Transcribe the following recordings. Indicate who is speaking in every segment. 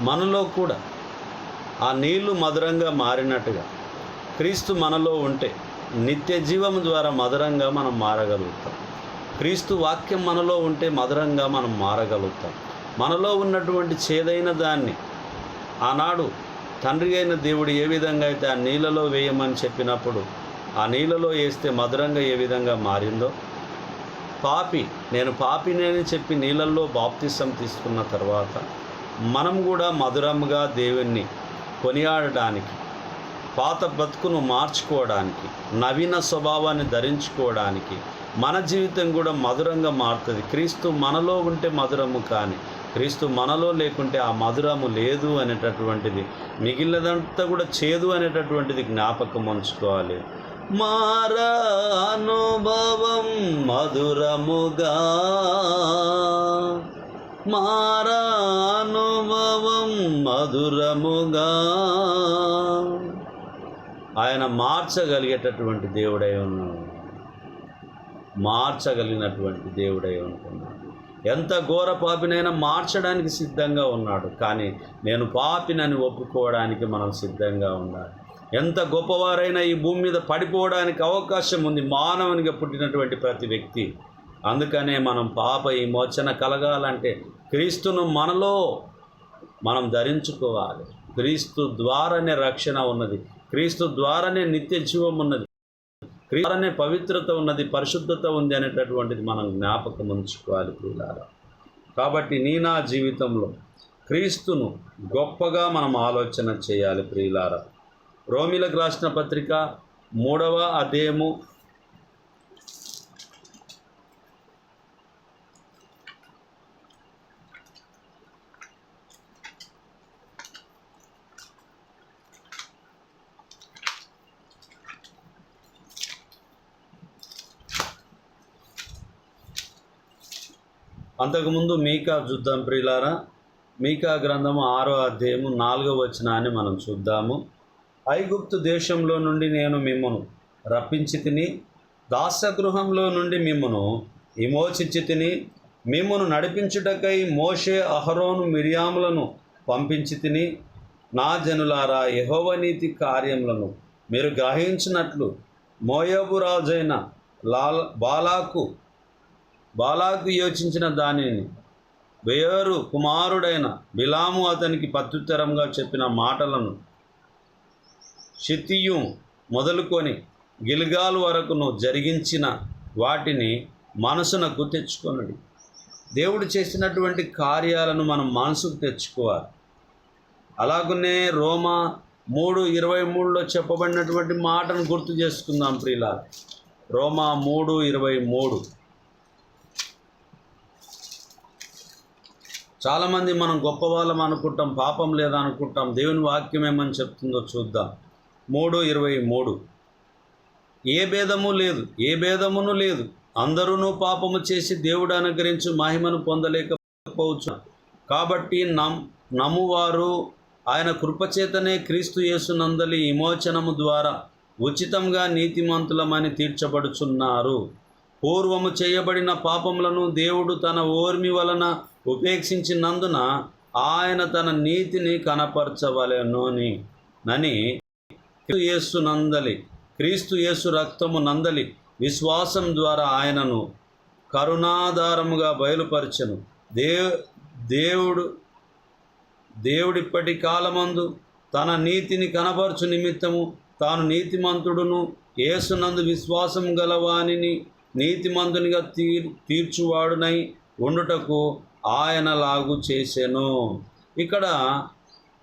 Speaker 1: మనలో కూడా ఆ నీళ్ళు మధురంగా మారినట్టుగా క్రీస్తు మనలో ఉంటే నిత్య జీవం ద్వారా మధురంగా మనం మారగలుగుతాం. క్రీస్తు వాక్యం మనలో ఉంటే మధురంగా మనం మారగలుగుతాం. మనలో ఉన్నటువంటి చేదైన దాన్ని ఆనాడు తండ్రి అయిన దేవుడు ఏ విధంగా అయితే ఆ నీళ్ళలో వేయమని చెప్పినప్పుడు ఆ నీళ్ళలో వేస్తే మధురంగా ఏ విధంగా మారిందో పాపి నేను పాపినేని చెప్పి నీళ్ళల్లో బాప్తిసం తీసుకున్న తర్వాత మనం కూడా మధురముగా దేవుణ్ణి కొనియాడడానికి పాత బతుకును మార్చుకోవడానికి నవీన స్వభావాన్ని ధరించుకోవడానికి మన జీవితం కూడా మధురంగా మారుతుంది. క్రీస్తు మనలో ఉంటే మధురము కానీ క్రీస్తు మనలో లేకుంటే ఆ మధురము లేదు అనేటటువంటిది మిగిలినదంతా కూడా చేదు అనేటటువంటిది జ్ఞాపకం ఉంచుకోవాలి. మార అనుభవం మధురముగా మారా మధురముగా. ఆయన మార్చగలిగేటటువంటి దేవుడై ఉన్నాడు. మార్చగలిగినటువంటి దేవుడై ఉంటున్నాడు. ఎంత ఘోర పాపినైనా మార్చడానికి సిద్ధంగా ఉన్నాడు. కానీ నేను పాపినని ఒప్పుకోవడానికి మనం సిద్ధంగా ఉండాలి. ఎంత గొప్పవారైనా ఈ భూమి మీద పడిపోవడానికి అవకాశం ఉంది. మానవునిగా పుట్టినటువంటి ప్రతి వ్యక్తి. అందుకనే మనం పాప ఈ మోచన కలగాలంటే క్రీస్తును మనలో మనం ధరించుకోవాలి. క్రీస్తు ద్వారానే రక్షణ ఉన్నది. క్రీస్తు ద్వారానే నిత్య జీవం ఉన్నది. క్రీస్తు ద్వారానే పవిత్రత ఉన్నది పరిశుద్ధత ఉంది అనేటటువంటిది మనం జ్ఞాపకం ఉంచుకోవాలి ప్రియులారా. కాబట్టి నీ నా జీవితంలో క్రీస్తును గొప్పగా మనం ఆలోచన చేయాలి ప్రియులారా. రోమిలకు రాసిన పత్రిక మూడవ అధ్యాయము అంతకుముందు మీకా చూద్దాం ప్రియులారా. మీకా గ్రంథము ఆరో అధ్యాయము నాలుగో వచనాన్ని మనం చూద్దాము. ఐగుప్తు దేశంలో నుండి నేను మిమ్మను రప్పించి తిని దాసగృహంలో నుండి మిమ్మను విమోచించి తిని మిమ్మను నడిపించుటకై మోషే అహరోను మిరియాములను పంపించి తిని నా జనులారా యహోవనీతి కార్యములను మీరు గ్రహించినట్లు మోయబు రాజైన లాల్ బాలాకు బాలాకు యోచించిన దానిని వేరు కుమారుడైన బిలాము అతనికి ప్రత్యుత్తరంగా చెప్పిన మాటలను షితియు మొదలుకొని గిల్గాల్ వరకును జరిగించిన వాటిని మనసునకు తెచ్చుకొనడు. దేవుడు చేసినటువంటి కార్యాలను మనం మనసుకు తెచ్చుకోవాలి. అలాగనే రోమా మూడు ఇరవై మూడులో చెప్పబడినటువంటి మాటను గుర్తు చేసుకుందాం ప్రియుల రోమా మూడు ఇరవై మూడు. చాలామంది మనం గొప్ప వాళ్ళం అనుకుంటాం పాపం లేదా అనుకుంటాం దేవుని వాక్యం ఏమని చెప్తుందో చూద్దాం. మూడు ఇరవై మూడు. ఏ భేదము లేదు ఏ భేదమును లేదు. అందరూ పాపము చేసి దేవుడు అనుగ్రహించి మహిమను పొందలేకపోవచ్చు. కాబట్టి నమ్ నమ్మువారు ఆయన కృపచేతనే క్రీస్తు యేసునందలి విమోచనము ద్వారా ఉచితంగా నీతిమంతులమని తీర్చబడుచున్నారు. పూర్వము చేయబడిన పాపములను దేవుడు తన ఓర్మి వలన ఉపేక్షించినందున ఆయన తన నీతిని కనపరచవలెనోని నని క్రీస్తు యేసు నందలి క్రీస్తు యేసు రక్తము నందలి విశ్వాసం ద్వారా ఆయనను కరుణాధారముగా బయలుపరచను. దే దేవుడు దేవుడిప్పటి కాలమందు తన నీతిని కనపరచు నిమిత్తము తాను నీతిమంతుడును యేసునందు విశ్వాసం గలవానిని నీతిమంతునిగా తీర్ తీర్చువాడునై ఉండుటకు ఆయన లాగు చేసెను. ఇక్కడ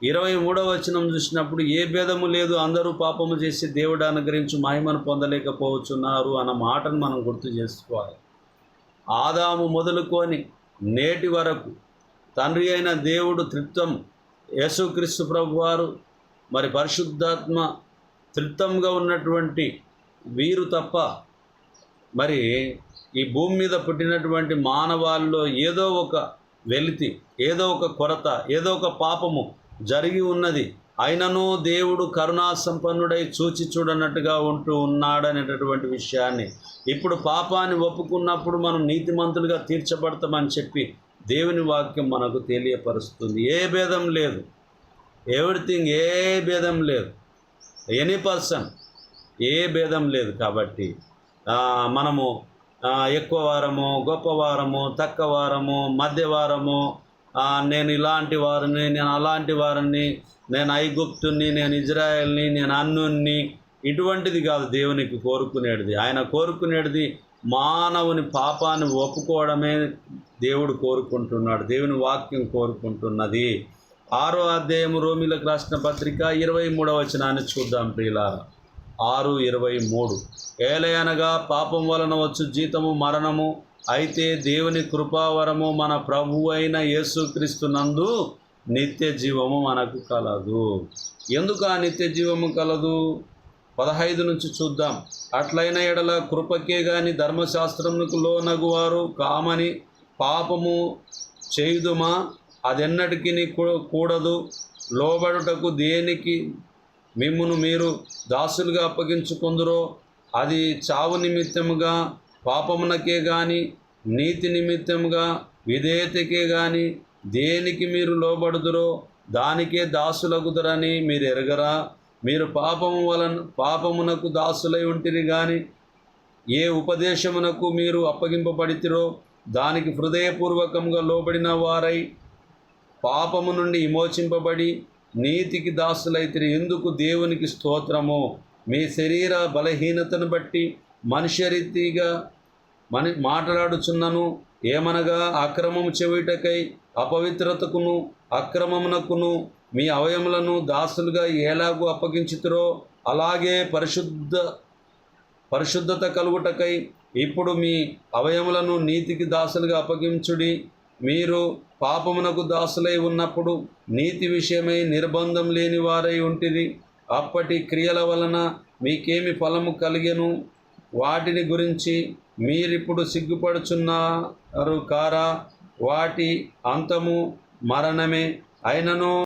Speaker 1: ఇరవై మూడవ వచనం చూసినప్పుడు ఏ భేదము లేదు అందరూ పాపము చేసి దేవుడు అనుగ్రహించి మహిమను పొందలేకపోవచ్చున్నారు అన్న మాటను మనం గుర్తు చేసుకోవాలి. ఆదాము మొదలుకొని నేటి వరకు తండ్రి అయిన దేవుడు త్రిత్వం యేసుక్రీస్తు ప్రభు వారు మరి పరిశుద్ధాత్మ త్రిత్వంగా ఉన్నటువంటి వీరు తప్ప మరి ఈ భూమి మీద పుట్టినటువంటి మానవాళ్ళలో ఏదో ఒక వెలితి ఏదో ఒక కొరత ఏదో ఒక పాపము జరిగి ఉన్నది. అయినను దేవుడు కరుణా సంపన్నుడై చూచి చూడనట్టుగా ఉంటూ ఉన్నాడనేటటువంటి విషయాన్ని ఇప్పుడు పాపాన్ని ఒప్పుకున్నప్పుడు మనం నీతిమంతులుగా తీర్చబడతామని చెప్పి దేవుని వాక్యం మనకు తెలియపరుస్తుంది. ఏ భేదం లేదు. ఎవ్రీథింగ్ ఏ భేదం లేదు. ఎనీ పర్సన్ ఏ భేదం లేదు కాబట్టి మనము ఎక్కువ వారము గొప్ప వారము తక్కువ వారము మధ్య వారము నేను ఇలాంటి వారిని నేను అలాంటి వారిని నేను ఐగుప్తుని నేను ఇజ్రాయెల్ని నేను అన్నుని ఇటువంటిది కాదు దేవునికి కోరుకునేది ఆయన కోరుకునేది మానవుని పాపాన్ని ఒప్పుకోవడమే దేవుడు కోరుకుంటున్నాడు దేవుని వాక్యం కోరుకుంటున్నది. ఆరో అధ్యాయం రోమిలకు రాసిన పత్రిక ఇరవై మూడవ వచనాన్ని చూద్దాం ప్రియులారా. ఆరు ఇరవై మూడు. ఏలయనగా పాపం వలన వచ్చు జీతము మరణము. అయితే దేవుని కృపావరము మన ప్రభు అయిన యేసుక్రీస్తు నందు నిత్య జీవము మనకు కలదు. ఎందుకు ఆ నిత్య జీవము కలదు? పదహైదు నుంచి చూద్దాం. అట్లైన ఎడల కృపకే గాని ధర్మశాస్త్రమునకు లోనగువారు కామని పాపము చేయుదుమా? అదెన్నటికి కూడదు. లోబడుటకు దేనికి మిమ్మును మీరు దాసులుగా అప్పగించుకుందరో? అది చావు నిమిత్తముగా పాపమునకే గాని నీతి నిమిత్తముగా విధేయతకే గాని దేనికి మీరు లోబడుదురో దానికే దాసులగుదరని మీరు ఎరగరా? మీరు పాపము వలన పాపమునకు దాసులై ఉంటిరి గాని ఏ ఉపదేశమునకు మీరు అప్పగింపబడితిరో దానికి హృదయపూర్వకంగా లోబడిన వారై పాపము నుండి విమోచింపబడి నీతికి దాసులైతిరి. ఎందుకు? దేవునికి స్తోత్రము. మీ శరీర బలహీనతను బట్టి మనుష్యరీతిగా మన మాట్లాడుచున్నను. ఏమనగా అక్రమము చెవిటకై అపవిత్రతకును అక్రమమునకును మీ అవయములను దాసులుగా ఎలాగూ అప్పగించుతురో అలాగే పరిశుద్ధ పరిశుద్ధత కలుగుటకై ఇప్పుడు మీ అవయములను నీతికి దాసులుగా అప్పగించుడి. మీరు పాపమునకు దాసులై ఉన్నప్పుడు నీతి విషయమై నిర్బంధం లేని వారై ఉంటిరి. అప్పటి క్రియల వలన మీకేమి ఫలము కలిగెను? వాటిని గురించి మీరిప్పుడు సిగ్గుపడుచున్నారు కారా? వాటి అంతము మరణమే అయినను?